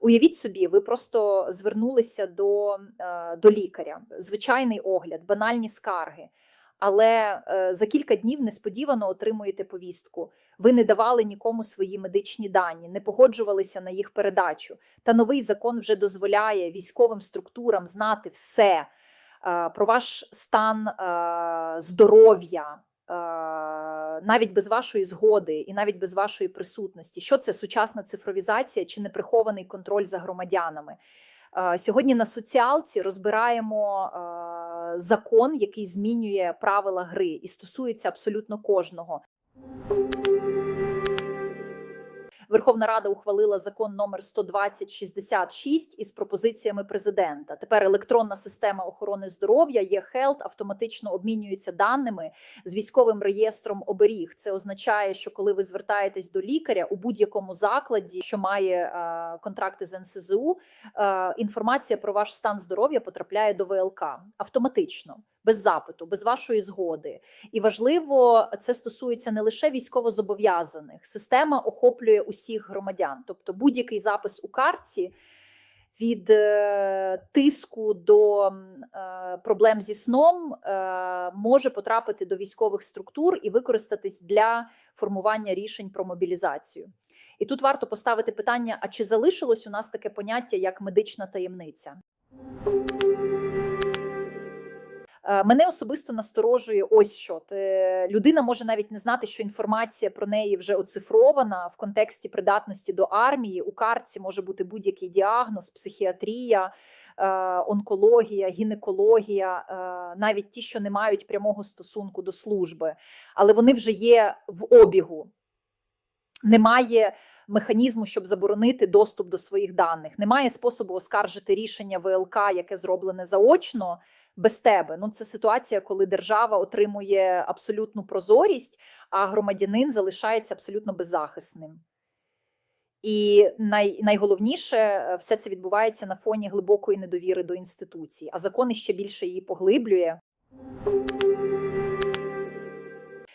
Уявіть собі, ви просто звернулися до, е, до лікаря, звичайний огляд, банальні скарги. Але е, за кілька днів несподівано отримуєте повістку. Ви не давали нікому свої медичні дані, не погоджувалися на їх передачу. Та новий закон вже дозволяє військовим структурам знати все е, про ваш стан здоров'я, навіть без вашої згоди і навіть без вашої присутності. Що це сучасна цифровізація чи неприхований контроль за громадянами? Е, Сьогодні на соціалці розбираємо е, закон, який змінює правила гри і стосується абсолютно кожного. Верховна Рада ухвалила закон номер 12066 із пропозиціями президента. Тепер електронна система охорони здоров'я є Health автоматично обмінюється даними з військовим реєстром оберіг. Це означає, що коли ви звертаєтесь до лікаря у будь-якому закладі, що має е, контракти з НСЗУ, е, інформація про ваш стан здоров'я потрапляє до ВЛК автоматично, без запиту, без вашої згоди. І важливо, це стосується не лише військовозобов'язаних. Система охоплює усіх громадян, тобто будь-який запис у картці. Від е, тиску до е, проблем зі сном е, може потрапити до військових структур і використатись для формування рішень про мобілізацію. І тут варто поставити питання: а чи залишилось у нас таке поняття як медична таємниця? Е, Мене особисто насторожує ось що. Людина може навіть не знати, що інформація про неї вже оцифрована в контексті придатності до армії. У картці може бути будь-який діагноз, психіатрія, е, онкологія, гінекологія, е, навіть ті, що не мають прямого стосунку до служби, але вони вже є в обігу. Немає механізму, щоб заборонити доступ до своїх даних. Немає способу оскаржити рішення ВЛК, яке зроблене заочно без тебе. Ну це ситуація, коли держава отримує абсолютну прозорість, а громадянин залишається абсолютно беззахисним. І най, найголовніше, е, все це відбувається на фоні глибокої недовіри до інституції, а закон іще більше її поглиблює.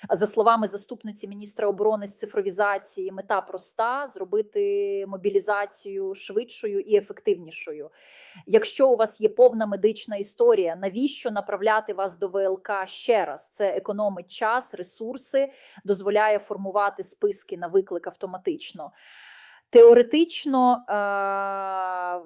За словами заступниці міністра оборони з цифровізації, мета проста зробити мобілізацію швидшою і ефективнішою. Якщо у вас є повна медична історія, навіщо направляти вас до ВЛК ще раз? Це економить час, ресурси, дозволяє формувати списки на виклик автоматично. Теоретично е,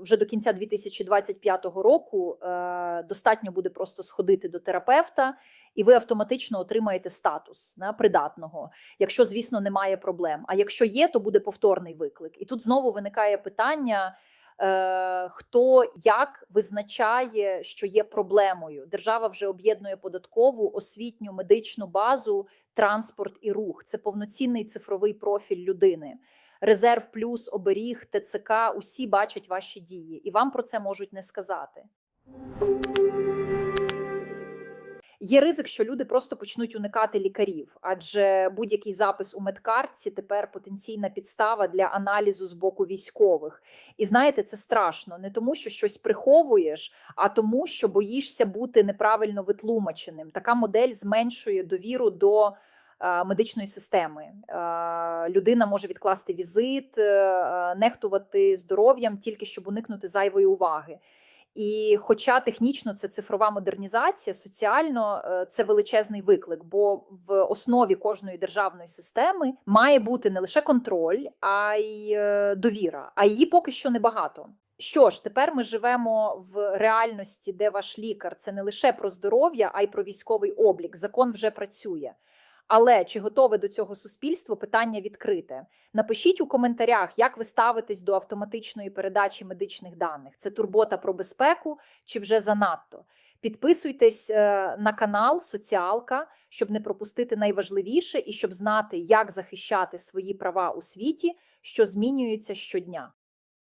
вже до кінця 2025 року е, достатньо буде просто сходити до терапевта, і ви автоматично отримаєте статус да, придатного, якщо, звісно, немає проблем. А якщо є, то буде повторний виклик. І тут знову виникає питання. е, Хто як визначає, що є проблемою? Держава вже об'єднує податкову, освітню, медичну базу, транспорт і рух. Це повноцінний цифровий профіль людини. Резерв плюс, оберіг, ТЦК усі бачать ваші дії, і вам про це можуть не сказати. Є ризик, що люди просто почнуть уникати лікарів, адже будь-який запис у медкартці тепер потенційна підстава для аналізу з боку військових. І знаєте, це страшно не тому, що щось приховуєш, а тому, що боїшся бути неправильно витлумаченим. Така модель зменшує довіру до медичної системи. Е, Людина може відкласти візит, е, нехтувати здоров'ям тільки щоб уникнути зайвої уваги. І хоча технічно це цифрова модернізація, соціально е, це величезний виклик, бо в основі кожної державної системи має бути не лише контроль, а й е, довіра. А її поки що небагато. Що ж, тепер ми живемо в реальності, де ваш лікар це не лише про здоров'я, а й про військовий облік. Закон вже працює. Але чи готове до цього суспільство? Питання відкрите. Напишіть у коментарях, як ви ставитесь до автоматичної передачі медичних даних. Це турбота про безпеку чи вже занадто? Підписуйтесь е, на канал Соціалка, щоб не пропустити найважливіше і щоб знати, як захищати свої права у світі, що змінюється щодня.